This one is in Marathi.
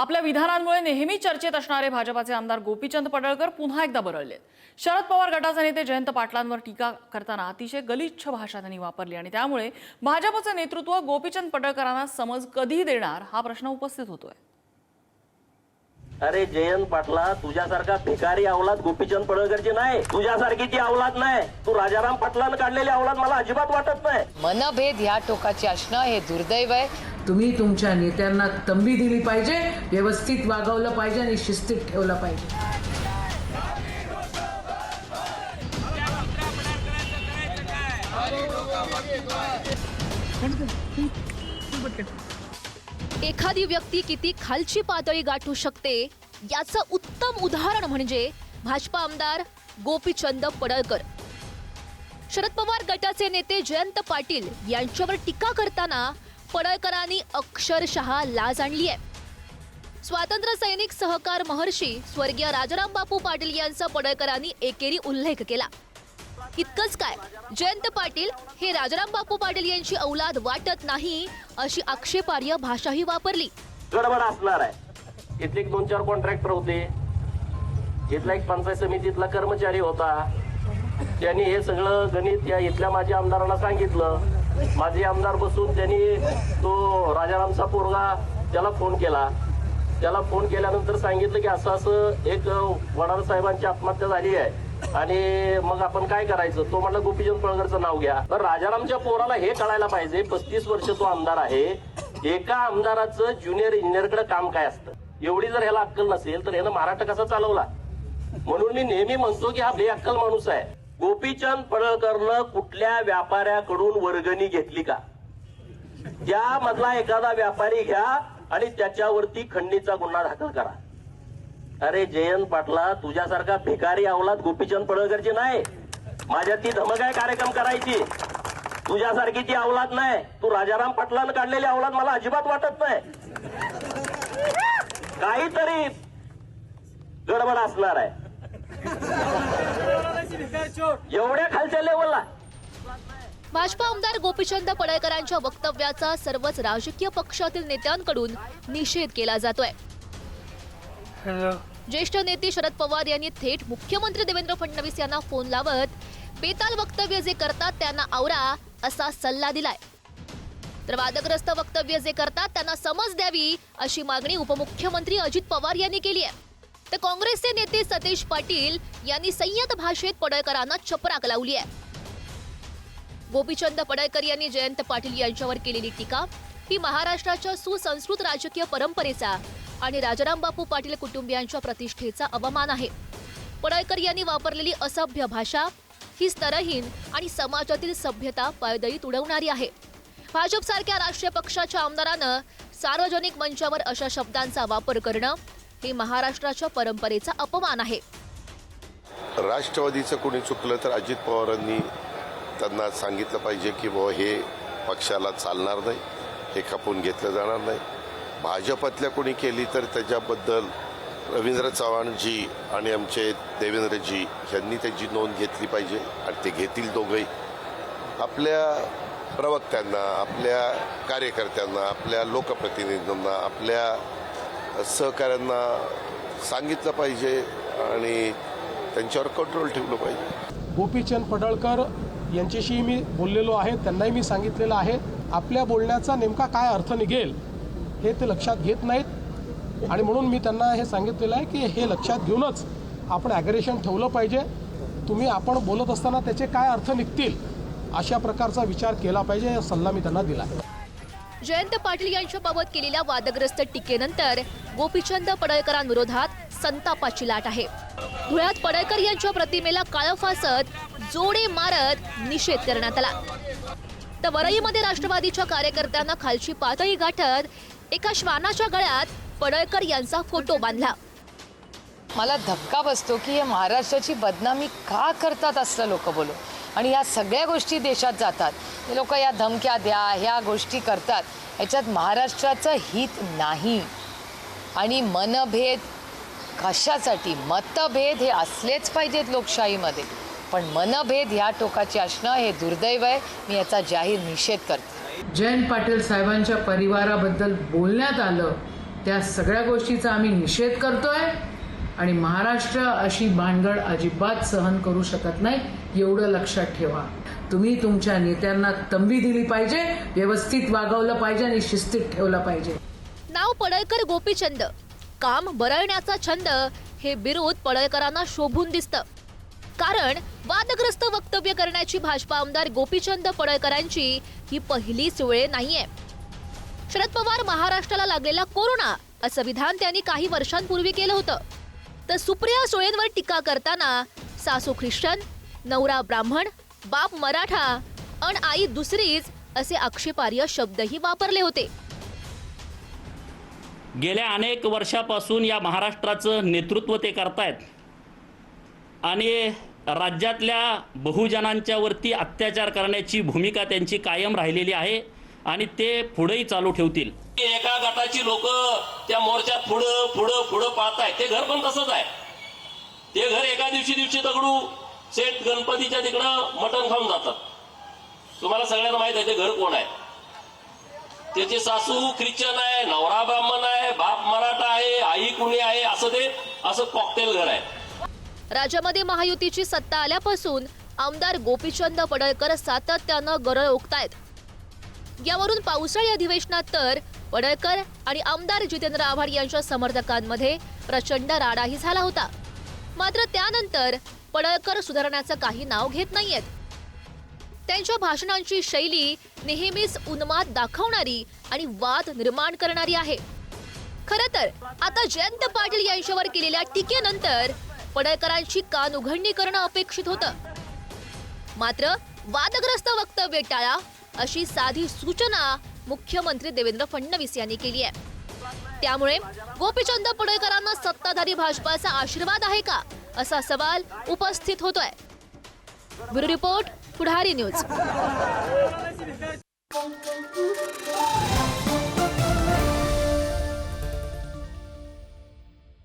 आपल्या विधानांमुळे नेहमी चर्चेत असणारे भाजपाचे आमदार गोपीचंद पडळकर पुन्हा एकदा बरळलेत. शरद पवार गटाचे नेते जयंत पाटलांवर टीका करताना अतिशय गलिच्छ भाषा त्यांनी वापरली आणि त्यामुळे भाजपचं नेतृत्व गोपीचंद पडळकरांना समज कधी देणार हा प्रश्न उपस्थित होतोय. अरे जयंत पाटला तुझ्यासारखा भिकारी अवलाद गोपीचंद पडळकरची नाही. तुझ्यासारखी ती अवलाद नाही. तू राजाराम पाटलानं काढलेली अवलाद मला अजिबात वाटत नाही. मनभेद ह्या टोकाचे असणं हे दुर्दैव आहे. तुम्ही तुमच्या नेत्यांना तंबी दिली पाहिजे व्यवस्थित वागवलं पाहिजे आणि शिस्तीत ठेवलं पाहिजे. एखादी व्यक्ती किती खालची पातळी गाठू शकते याचं उत्तम उदाहरण म्हणजे भाजपा आमदार गोपीचंद पडळकर. शरद पवार गटाचे नेते जयंत पाटील यांच्यावर टीका करताना पडळकरांनी अक्षरशः लाज आणली आहे. स्वातंत्र्य सैनिक सहकार महर्षी स्वर्गीय राजाराम बापू पाटील यांचा पडळकरांनी एकेरी उल्लेख केला. इतकंच काय जयंत पाटील हे राजाराम बापू पाटील यांची औलाद वाटत नाही अशी आक्षेपार्ह भाषाही वापरली. गडबड असणार आहे. इथले दोन चार कॉन्ट्रॅक्टर होते. इथला एक पंचायत समितीतला कर्मचारी होता. त्यांनी हे सगळं गणित या इथल्या माझ्या आमदारांना सांगितलं. माझे आमदार बसून त्यांनी तो राजारामचा पोरगा त्याला फोन केला. त्याला फोन केल्यानंतर सांगितलं की असं असं एक वडार साहेबांची आत्महत्या झाली आहे. आणि मग आपण काय करायचं? तो म्हटलं गोपीचंद पळगरचं नाव घ्या. तर राजारामच्या पोराला हे कळायला पाहिजे पस्तीस वर्ष तो आमदार आहे. एका आमदाराचं ज्युनियर इंजिनियरकडे काम काय असतं? एवढी जर ह्याला अक्कल नसेल तर ह्यानं महाराष्ट्र कसा चालवला? म्हणून मी नेहमी म्हणतो की हा बेअक्कल माणूस आहे. गोपीचंद पडळकरनं कुठल्या व्यापाऱ्याकडून वर्गणी घेतली का? त्यामधला एखादा व्यापारी घ्या आणि त्याच्यावरती खंडीचा गुन्हा दाखल करा. अरे जयंत पाटला तुझ्यासारखा भिकारी अवलाद गोपीचंद पडळकरची नाही. माझ्या ती धमक आहे कार्यक्रम करायची. तुझ्यासारखी ती अवलाद नाही. तू राजाराम पाटलानं काढलेली अवलाद मला अजिबात वाटत नाही. काहीतरी गडबड असणार आहे. एवढ्या खालच्या लेवलला भाजपा आमदार गोपीचंद पडळकरांच्या वक्तव्याचा सर्वच राजकीय पक्षातील नेत्यांकडून निषेध केला जातोय. ज्येष्ठ नेते शरद पवार यांनी थेट मुख्यमंत्री देवेंद्र फडणवीस यांना फोन लावत बेताल वक्तव्य जे करतात त्यांना आवरा असा सल्ला दिलाय. तर वादग्रस्त वक्तव्य जे करतात त्यांना समज द्यावी अशी मागणी उपमुख्यमंत्री अजित पवार यांनी केली आहे. तर काँग्रेसचे नेते सतीश पाटील यांनी संयत भाषेत पडळकरांना चपराक लावली आहे. गोपीचंद पडळकर यांनी जयंत पाटील यांच्यावर केलेली टीका ही महाराष्ट्राच्या सुसंस्कृत राजकीय परंपरेचा आणि राजाराम बापू पाटील कुटुंबियांच्या प्रतिष्ठेचा अवमान आहे. पडळकर यांनी वापरलेली असभ्य भाषा ही स्तरहीन आणि समाजातील सभ्यता पायदळी उडवणारी आहे. भाजपसारख्या राष्ट्रीय पक्षाच्या आमदारानं सार्वजनिक मंचावर अशा शब्दांचा वापर करणं हे महाराष्ट्राच्या परंपरेचा अपमान आहे. राष्ट्रवादीचं कोणी चुकलं तर अजित पवारांनी त्यांना सांगितलं पाहिजे की बुवा हे पक्षाला चालणार नाही हे खपून घेतलं जाणार नाही. भाजपातल्या कोणी केली तर त्याच्याबद्दल रवींद्र चव्हाणजी आणि आमचे देवेंद्रजी यांनी त्याची नोंद घेतली पाहिजे आणि ते घेतील दोघंही. आपल्या प्रवक्त्यांना आपल्या कार्यकर्त्यांना आपल्या लोकप्रतिनिधींना आपल्या सहकाऱ्यांना सांगितलं पाहिजे आणि त्यांच्यावर कंट्रोल ठेवलं पाहिजे. गोपीचंद पडळकर यांच्याशी मी बोललेलो आहे त्यांनाही मी सांगितलेलं आहे. आपल्या बोलण्याचा नेमका काय अर्थ निघेल हे ते लक्षात घेत नाहीत. आणि म्हणून मी त्यांना हे सांगितलेलं आहे की हे लक्षात घेऊनच आपण ॲग्रेशन ठेवलं पाहिजे. तुम्ही आपण बोलत असताना त्याचे काय अर्थ निघतील अशा प्रकारचा विचार केला पाहिजे हा सल्ला मी त्यांना दिला आहे. जयंत पाटील यांच्याबाबत केलेल्या वादग्रस्त टीकेनंतर गोपीचंद पडळकरांविरोधात संतापाची लाट आहे. धुळ्यात पडळकर यांच्या प्रतिमेला काळं फासत जोडे मारत निषेध करण्यात आला. तर वरईमध्ये राष्ट्रवादीच्या कार्यकर्त्यांना खालची पातळी गाठत एका श्वानाच्या गळ्यात पडळकर यांचा फोटो बांधला. मला धक्का बसतो की हे महाराष्ट्राची बदनामी का करतात असं लोक बोलू आणि या सगळ्या गोष्टी देशात जातात. लोक या धमक्या द्या ह्या गोष्टी करतात. ह्याच्यात महाराष्ट्राचं हित नाही. आणि मनभेद कशासाठी? मतभेद हे असलेच पाहिजेत लोकशाहीमध्ये. पण मनभेद ह्या टोकाचे असणं हे दुर्दैव आहे. मी याचा जाहीर निषेध करते. जयंत पाटील साहेबांच्या परिवाराबद्दल बोलण्यात आलं त्या सगळ्या गोष्टीचा आम्ही निषेध करतोय. आणि महाराष्ट्र अशी भानगड अजिबात सहन करू शकत नाही एवढं लक्षात ठेवा. तुम्ही तुमच्या नेत्यांना तंबी दिली पाहिजे व्यवस्थित वागवलं पाहिजे आणि शिस्तीत ठेवलं पाहिजे. नाव पडळकर गोपीचंद. काम बरळण्याचा छंद हे विरोध पडळकरांना शोभून दिसतं. कारण वादग्रस्त वक्तव्य करण्याची भाजपा आमदार गोपीचंद पडळकरांची ही पहिलीच वेळ नाहीये. शरद पवार महाराष्ट्राला लागलेला कोरोना असं विधान त्यांनी काही वर्षांपूर्वी केलं होतं. तर सुप्रिया सुळेंवर टीका करताना सासू ख्रिश्चन नवरा ब्राह्मण बाप मराठा. अन आई दुसरीच असे आक्षेपार्ह शब्दही वापरले होते. गेल्या अनेक वर्षापासून या महाराष्ट्राचं नेतृत्व ते करतायत. आणि राज्यातल्या बहुजनांच्या वरती अत्याचार करण्याची भूमिका त्यांची कायम राहिलेली आहे आणि ते पुढेही चालू ठेवतील. एका गटाची लोक त्या मोर्चात पुढं पुढं पुढं पाहत आहेत ते घर पण तसंच आहे. ते घर एका दिवशी दिवशी दगडू. सेठ गणपतीच्या तिकडं मटण खाऊन जातात. तुम्हाला सगळ्यांना माहीत आहे ते घर कोण आहे? त्याचे सासू ख्रिश्चन आहे नवरा ब्राह्मण आहे बाप मराठा आहे आई कुणी आहे असं ते असं कॉकटेल घर आहे. राज्यामध्ये महायुतीची सत्ता आल्यापासून आमदार गोपीचंद पडळकर सातत्यानं गरळ ओकतायत यावरून पावसाळी अधिवेशनात तर पडळकर आणि आमदार जितेंद्र आव्हाड यांच्या समर्थकांमध्ये प्रचंड राडाही झाला होता. मात्र त्यानंतर पडळकर सुधारण्याचं काही नाव घेत नाहीयेत. त्यांच्या भाषणांची शैली नेहमीच उन्माद दाखवणारी आणि वाद निर्माण करणारी आहे. खर तर आता जयंत पाटील यांच्यावर केलेल्या टीकेनंतर पडळकरांची कान उघडणी करणं अपेक्षित होतं. मात्र वादग्रस्त वक्तव्य टाळा अशी साधी सूचना मुख्यमंत्री देवेंद्र फडणवीस यांनी केली आहे. त्यामुळे गोपीचंद पडळकरांना सत्ताधारी भाजपाचा आशीर्वाद आहे का? असा सवाल उपस्थित होतोय. Bureau report Pudhari news.